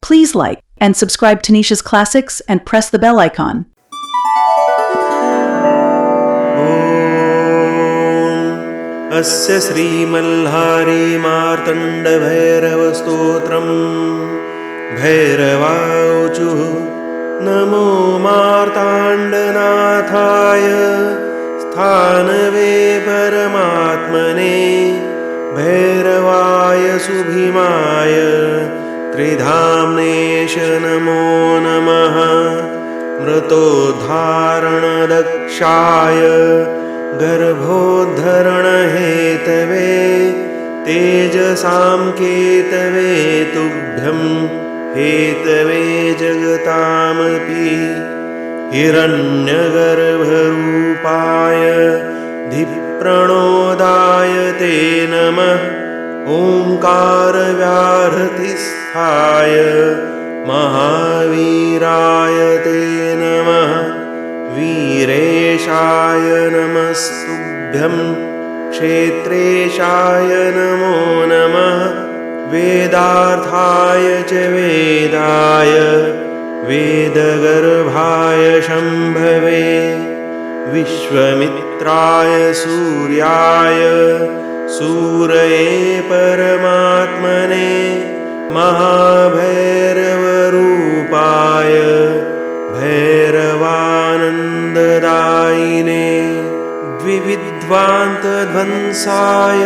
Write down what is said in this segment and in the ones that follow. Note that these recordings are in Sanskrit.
Please like and subscribe to Nisha's Classics and press the bell icon. ॐ अस्य श्रीमल्हारी मार्तण्डभैरवस्तोत्रम् भैरवाचुः नमो मार्ताण्डनाथाय सुभीमाय त्रिधाम्नेश नमो नमः। मृतोद्धारणदक्षाय गर्भोद्धरणहेतवे तेजसां केतवे तुभ्यं हेतवे जगतामपि हिरण्यगर्भरूपाय धिप्रणोदाय ते नमः। ओङ्कारव्याहृतिस्थाय महावीराय ते नमः। वीरेशाय नमस्तुभ्यं। क्षेत्रेशाय नमो नमः। वेदार्थाय च वेदाय। वेदगर्भाय शम्भवे। विश्वमित्राय सूर्याय सूरये परमात्मने महाभैरवरूपाय भैरवानन्ददायिने द्विविद्वान्तध्वंसाय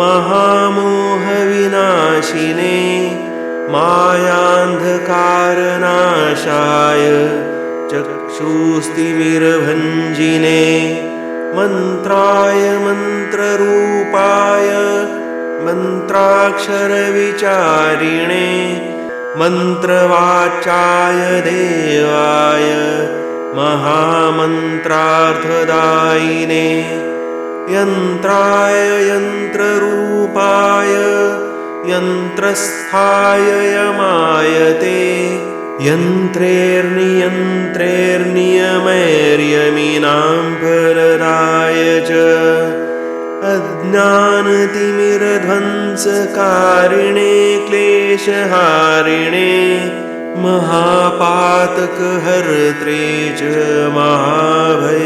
महामोहविनाशिने मायान्धकारनाशाय चक्षुस्तिमिरभञ्जिने मन्त्राय मन्त्ररूपाय मन्त्राक्षरविचारिणे मन्त्रवाचाय देवाय महामन्त्रार्थदायिने यन्त्राय यन्त्ररूपाय यन्त्रस्थाय यमायते यन्त्रेर्नियन्त्रेर्नियमैर्यमिनां फलदाय च अज्ञानतिमिरध्वंसकारिणे क्लेशहारिणे महापातकहर्त्रे च महाभयविनाशिने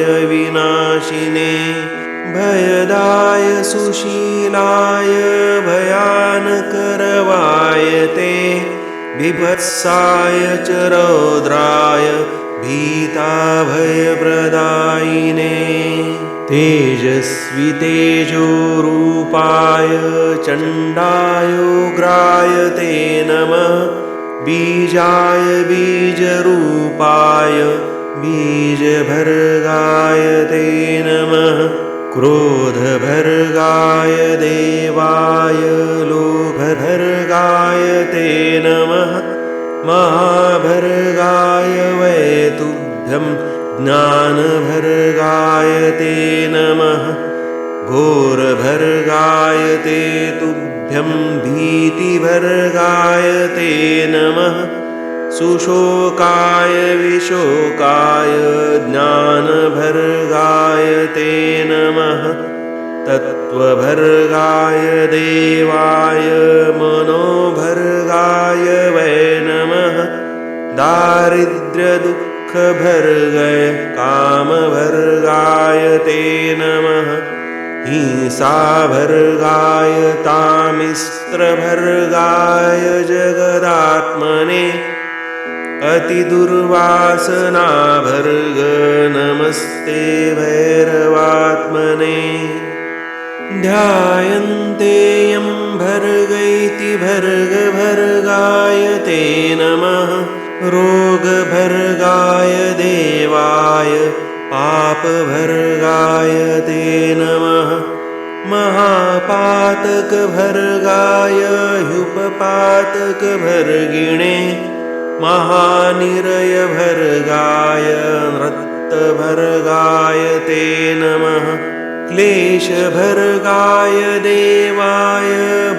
भयदाय सुशीलाय बिभत्साय च रौद्राय भीताभयप्रदायिने। तेजस्वि तेजोरूपाय चण्डायोग्राय ते नमः। बीजाय बीजरूपाय बीजभर्गाय ते नमः। क्रोधभर्गाय देवाय लोभभर्गाय ते नमः महाभर्गाय वै तुभ्यं ज्ञानभर्गाय ते नमः। घोरभर्गाय ते तुभ्यं भीतिभर्गाय ते नमः। सुशोकाय विशोकाय ज्ञानभर्गाय ते नमः। तत्त्वभर्गाय देवाय मनोभर्गाय दारिद्र्य दुख भर काम भर गाय ते नम। हिंसा भर गाय तामिस्त्र भर गाय जगदात्मने। अति दुर्वासना भर्ग नमस्ते भैरवात्मने। ध्यायन्ते यं भर्ग भर्गभर्गाय ते नमः। रोगभर्गाय देवाय पापभर्गाय ते नमः। महापातकभर्गाय ह्युपपातकभर्गिणे महानिरयभर्गाय नृत्तभर्गाय ते नमः। क्लेशभर्गाय देवाय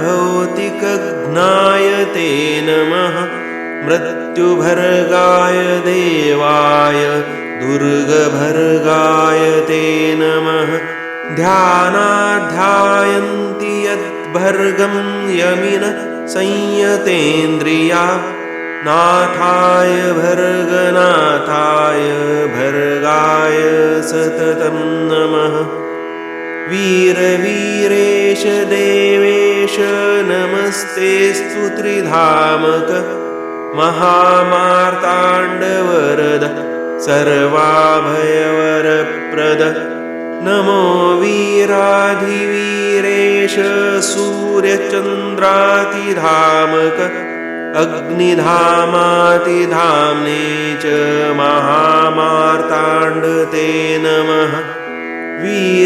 भौतिकघ्नाय ते नमः मृत्युभर्गाय देवाय दुर्गभर्गाय ते नमः। ध्यानाध्यायन्ति यत् भर्गं यमिन संयतेन्द्रिया। नाथाय भर्गनाथाय भर्गाय सततं नमः। वीरवीरेश देवेश नमस्तेऽस्तु त्रिधामक महामार्ताण्डवरद सर्वाभयवरप्रद। नमो वीराधिवीरेश सूर्यचन्द्रातिधामक अग्निधामातिधाम्ने च महामार्ताण्डते नमः। वीरातिवीरवीरेश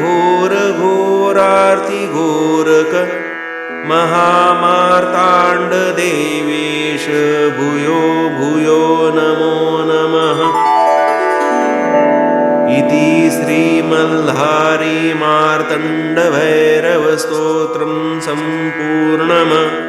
घोरघोरार्तिघोरक महामार्ताण्डदेवेश भूयो भूयो नमो नमः। इति श्रीमल्हारी मार्तण्डभैरवस्तोत्रं सम्पूर्णम्